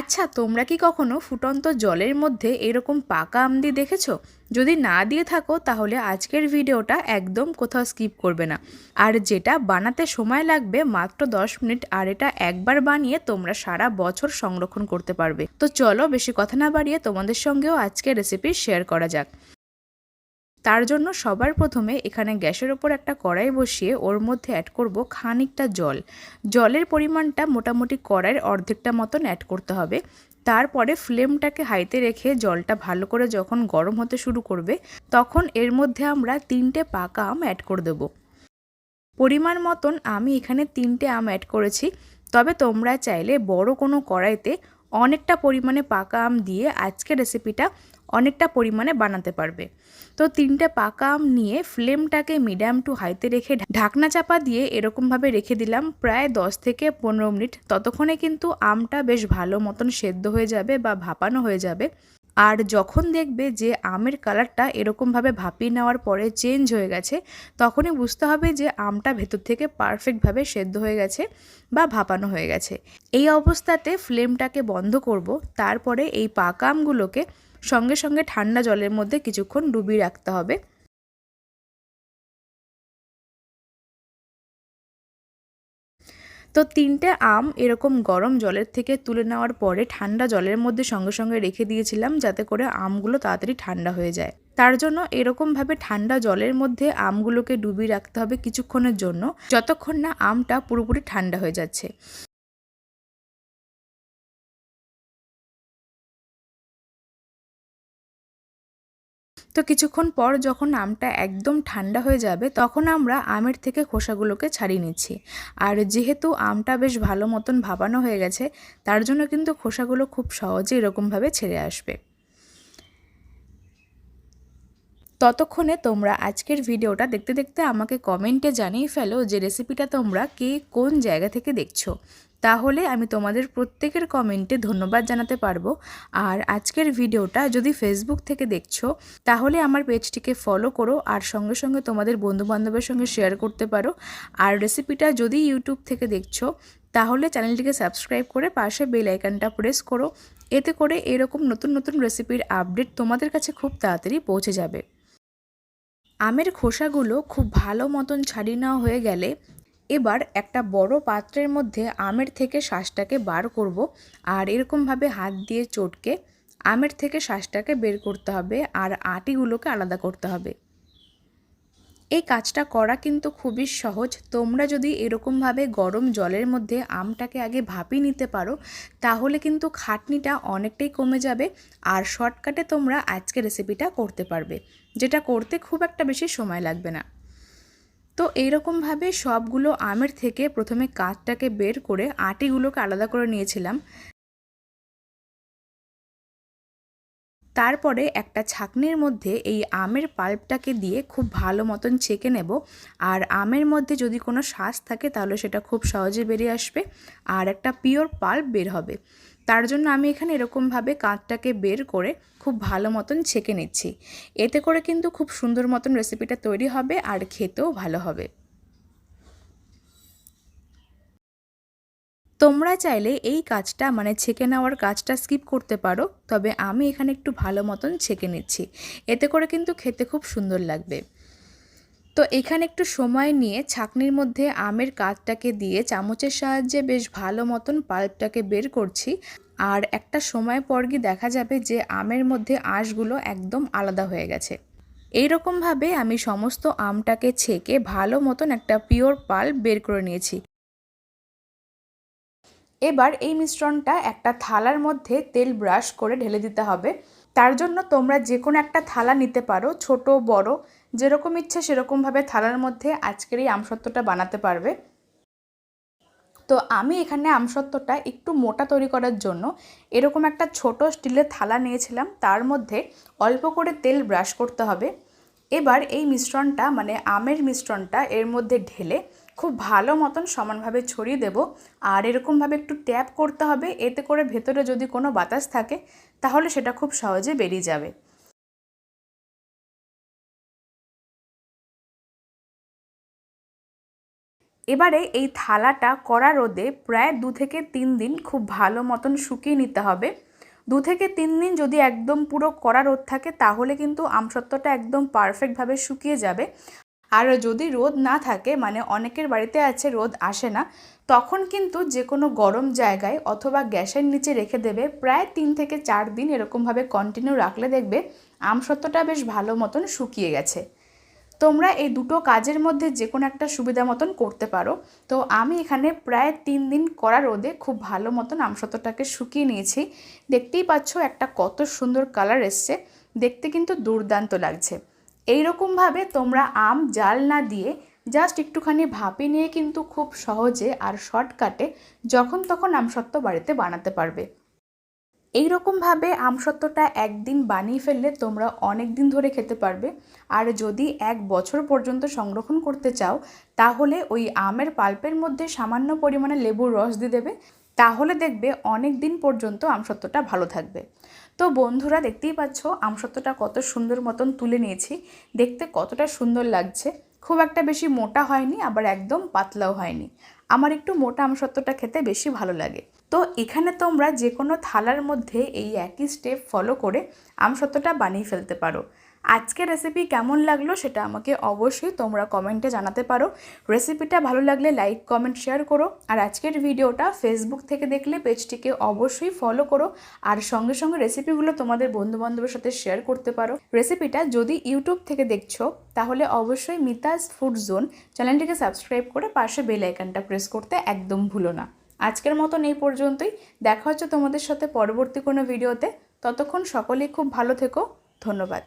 আচ্ছা তোমরা কি কখনো ফুটন্ত জলের মধ্যে এরকম পাকা আমদি দেখেছ? যদি না দিয়ে থাকো, তাহলে আজকের ভিডিওটা একদম কোথাও স্কিপ করবে না। আর যেটা বানাতে সময় লাগবে, মাত্র 10 মিনিট, আর এটা একবার বানিয়ে তোমরা সারা বছর সংরক্ষণ করতে পারবে। তো চলো, বেশি কথা না বাড়িয়ে তোমাদের সঙ্গেও আজকের রেসিপি শেয়ার করা যাক। তার জন্য সবার প্রথমে এখানে গ্যাসের ওপর একটা কড়াই বসিয়ে ওর মধ্যে অ্যাড করব খানিকটা জল। জলের পরিমাণটা মোটামুটি কড়াইয়ের অর্ধেকটা মতন অ্যাড করতে হবে। তারপরে ফ্লেমটাকে হাইতে রেখে জলটা ভালো করে যখন গরম হতে শুরু করবে, তখন এর মধ্যে আমরা তিনটে পাকা আম অ্যাড করে দেবো। পরিমাণ মতন আমি এখানে তিনটে আম অ্যাড করেছি। তবে তোমরা চাইলে বড় কোনো কড়াইতে অনেকটা পরিমাণে পাকা আম দিয়ে আজকে রেসিপিটা অনেকটা পরিমাণে বানাতে পারবে। তো তিনটে পাকা আম নিয়ে ফ্লেমটাকে মিডিয়াম টু হাইতে রেখে ঢাকনা চাপা দিয়ে এরকমভাবে রেখে দিলাম প্রায় দশ থেকে পনেরো মিনিট। ততক্ষণে কিন্তু আমটা বেশ ভালো মতন সেদ্ধ হয়ে যাবে বা ভাপানো হয়ে যাবে। আর যখন দেখবে যে আমের কালারটা এরকমভাবে ভাপিয়ে নেওয়ার পরে চেঞ্জ হয়ে গেছে, তখনই বুঝতে হবে যে আমটা ভেতর থেকে পারফেক্টভাবে সেদ্ধ হয়ে গেছে বা ভাপানো হয়ে গেছে। এই অবস্থাতে ফ্লেমটাকে বন্ধ করব, তারপরে এই পাকা আমগুলোকে সঙ্গে সঙ্গে ঠান্ডা জলের মধ্যে কিছুক্ষণ ডুবিয়ে রাখতে হবে। তো তিনটে আম এরকম গরম জলের থেকে তুলে নেওয়ার পরে ঠান্ডা জলের মধ্যে সঙ্গে সঙ্গে রেখে দিয়েছিলাম যাতে করে আমগুলো তাড়াতাড়ি ঠান্ডা হয়ে যায়। তার জন্য এরকমভাবে ঠান্ডা জলের মধ্যে আমগুলোকে ডুবিয়ে রাখতে হবে কিছুক্ষণের জন্য, যতক্ষণ না আমটা পুরোপুরি ঠান্ডা হয়ে যাচ্ছে। তো কিছুক্ষণ পর যখন আমটা একদম ঠান্ডা হয়ে যাবে, তখন আমরা আমের থেকে খোসাগুলোকে ছাড়িয়ে নিচ্ছি। আর যেহেতু আমটা বেশ ভালো মতন ভাবানো হয়ে গেছে, তার জন্য কিন্তু খোসাগুলো খুব সহজে এরকমভাবে ছেড়ে আসবে। ততক্ষণে তোমরা আজকের ভিডিওটা দেখতে দেখতে আমাকে কমেন্টে জানিয়ে ফেলো যে রেসিপিটা তোমরা কে কোন জায়গা থেকে দেখছ। তাহলে আমি তোমাদের প্রত্যেকের কমেন্টে ধন্যবাদ জানাতে পারব। আর আজকের ভিডিওটা যদি ফেসবুক থেকে দেখছ, তাহলে আমার পেজটিকে ফলো করো আর সঙ্গে সঙ্গে তোমাদের বন্ধুবান্ধবের সঙ্গে শেয়ার করতে পারো। আর রেসিপিটা যদি ইউটিউব থেকে দেখছ, তাহলে চ্যানেলটিকে সাবস্ক্রাইব করে পাশে বেল আইকনটা প্রেস করো। এতে করে এরকম নতুন নতুন রেসিপির আপডেট তোমাদের কাছে খুব তাড়াতাড়ি পৌঁছে যাবে। আমের খোসাগুলো খুব ভালো মতন ছাড়িয়ে নেওয়া হয়ে গেলে এবার একটা বড় পাত্রের মধ্যে আমের থেকে শ্বাসটাকে বার করব আর এরকমভাবে হাত দিয়ে চটকে আমের থেকে শ্বাসটাকে বের করতে হবে আর আটিগুলোকে আলাদা করতে হবে। এই কাজটা করা কিন্তু খুবই সহজ। তোমরা যদি এরকমভাবে গরম জলের মধ্যে আমটাকে আগে ভাপিয়ে নিতে পারো, তাহলে কিন্তু খাটনিটা অনেকটাই কমে যাবে আর শর্টকাটে তোমরা আজকে রেসিপিটা করতে পারবে, যেটা করতে খুব একটা বেশি সময় লাগবে না। তো এইরকমভাবে সবগুলো আমের থেকে প্রথমে কাঠটাকে বের করে আটিগুলোকে আলাদা করে নিয়েছিলাম। তারপরে একটা ছাকনির মধ্যে এই আমের পাল্পটাকে দিয়ে খুব ভালো মতন ছেঁকে নেব। আর আমের মধ্যে যদি কোনো শ্বাস থাকে, তাহলে সেটা খুব সহজে বেরিয়ে আসবে আর একটা পিওর পাল্প বের হবে। তার জন্য আমি এখানে এরকমভাবে কাঁচটাকে বের করে খুব ভালো মতন ছেঁকে নিচ্ছি। এতে করে কিন্তু খুব সুন্দর মতন রেসিপিটা তৈরি হবে আর খেতেও ভালো হবে। তোমরা চাইলে এই কাজটা মানে ছেঁকে নেওয়ার কাজটা স্কিপ করতে পারো, তবে আমি এখানে একটু ভালো মতন ছেঁকে নিচ্ছি। এতে করে কিন্তু খেতে খুব সুন্দর লাগবে। তো এখানে একটু সময় নিয়ে ছাকনির মধ্যে আমের কাঠটাকে দিয়ে চামচের সাহায্যে বেশ ভালো মতন পাল্পটাকে বের করছি। আর একটা সময় পর গিয়ে দেখা যাবে যে আমের মধ্যে আঁশগুলো একদম আলাদা হয়ে গেছে। এই রকমভাবে আমি সমস্ত আমটাকে ছেঁকে ভালো মতন একটা পিওর পাল্প বের করে নিয়েছি। এবার এই মিশ্রণটা একটা থালার মধ্যে তেল ব্রাশ করে ঢেলে দিতে হবে। তার জন্য তোমরা যে কোনো একটা থালা নিতে পারো, ছোট, বড়, যেরকম ইচ্ছে সেরকমভাবে থালার মধ্যে আজকের এই আমসত্ত্বটা বানাতে পারবে। তো আমি এখানে আমসত্ত্বটা একটু মোটা তৈরি করার জন্য এরকম একটা ছোট স্টিলের থালা নিয়েছিলাম, তার মধ্যে অল্প করে তেল ব্রাশ করতে হবে। এবার এই মিশ্রণটা মানে আমের মিশ্রণটা এর মধ্যে ঢেলে খুব ভালো মতন সমানভাবে ছড়িয়ে দেব। আর এরকমভাবে একটু ট্যাপ করতে হবে, এতে করে ভেতরে যদি কোনো বাতাস থাকে, তাহলে সেটা খুব সহজে বেরিয়ে যাবে। এবারে এই থালাটা কড়া রোদে প্রায় দু থেকে তিন দিন খুব ভালো মতন শুকিয়ে নিতে হবে। দু থেকে তিন দিন যদি একদম পুরো কড়া রোদ থাকে, তাহলে কিন্তু আমসত্ত্বটা একদম পারফেক্টভাবে শুকিয়ে যাবে। আর যদি রোদ না থাকে মানে অনেকের বাড়িতে আছে রোদ আসে না, তখন কিন্তু যে কোনো গরম জায়গায় অথবা গ্যাসের নিচে রেখে দেবে। প্রায় তিন থেকে চার দিন এরকমভাবে কন্টিনিউ রাখলে দেখবে আমসত্ত্বটা বেশ ভালো মতন শুকিয়ে গেছে। তোমরা এই দুটো কাজের মধ্যে যে কোনো একটা সুবিধা মতন করতে পারো। তো আমি এখানে প্রায় তিন দিন করা রোদে খুব ভালো মতন আমসত্ত্বটাকে শুকিয়ে নিয়েছি। দেখতেই পাচ্ছ একটা কত সুন্দর কালার এসছে। দেখতে কিন্তু দুর্দান্ত লাগছে। এইরকমভাবে তোমরা আম জাল না দিয়ে জাস্ট একটুখানি ভাপে নিয়ে কিন্তু খুব সহজে আর শর্টকাটে যখন তখন আমসত্ত্ব বাড়িতে বানাতে পারবে। এই রকমভাবে আমসত্ত্বটা একদিন বানিয়ে ফেললে তোমরা অনেক দিন ধরে খেতে পারবে। আর যদি এক বছর পর্যন্ত সংরক্ষণ করতে চাও, তাহলে ওই আমের পাল্পের মধ্যে সামান্য পরিমাণে লেবুর রস দিয়ে দেবে। তাহলে দেখবে অনেক দিন পর্যন্ত আমসত্ত্বটা ভালো থাকবে। তো বন্ধুরা দেখতেই পাচ্ছ, আমসত্ত্বটা কত সুন্দর মতন তুলে নিয়েছি। দেখতে কতটা সুন্দর লাগছে। খুব একটা বেশি মোটা হয়নি, আবার একদম পাতলাও হয়নি। আমার একটু মোটা আমসত্ত্বটা খেতে বেশি ভালো লাগে। তো এখানে তোমরা যে কোনো থালার মধ্যে এই একই স্টেপ ফলো করে আমসত্ত্বটা বানিয়ে ফেলতে পারো। আজকের রেসিপি কেমন লাগল সেটা আমাকে অবশ্যই তোমরা কমেন্টে জানাতে পারো। রেসিপিটা ভালো লাগলে লাইক কমেন্ট শেয়ার করো। আর আজকের ভিডিওটা ফেসবুক থেকে দেখলে পেজটিকে অবশ্যই ফলো করো। আর সঙ্গে সঙ্গে রেসিপিগুলো তোমাদের বন্ধুবান্ধবের সাথে শেয়ার করতে পারো। রেসিপিটা যদি ইউটিউব থেকে দেখছ, তাহলে অবশ্যই মিতাস ফুড জোন চ্যানেলটিকে সাবস্ক্রাইব করে পাশে বেল আইকনটা প্রেস করতে একদম ভুলো না। আজকের মতন এই পর্যন্তই। দেখা হচ্ছে তোমাদের সাথে পরবর্তী কোনো ভিডিওতে ততক্ষণ সকলেই খুব ভালো থেকো। ধন্যবাদ।